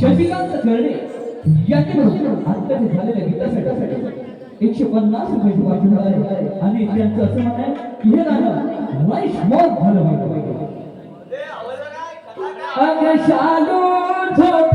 शशिकांत करणे यांनी आत्ताचे झालेले गीतासाठी एकशे पन्नास रुपयाची बाजू झाली. आणि त्यांचं असं म्हणणं आहे की हे गाणं नाही स्मॉल झालं पाहिजे. अगं शालू झोप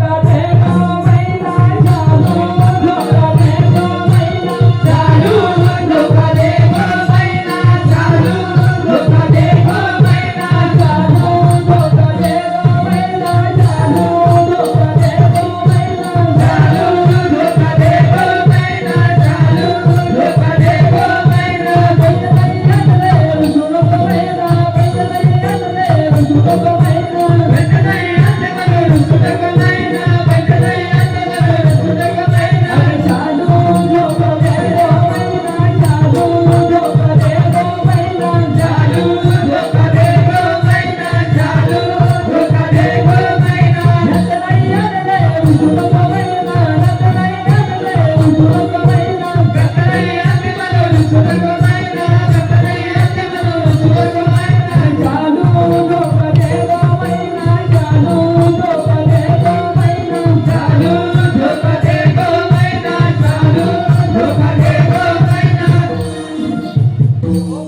Senhor.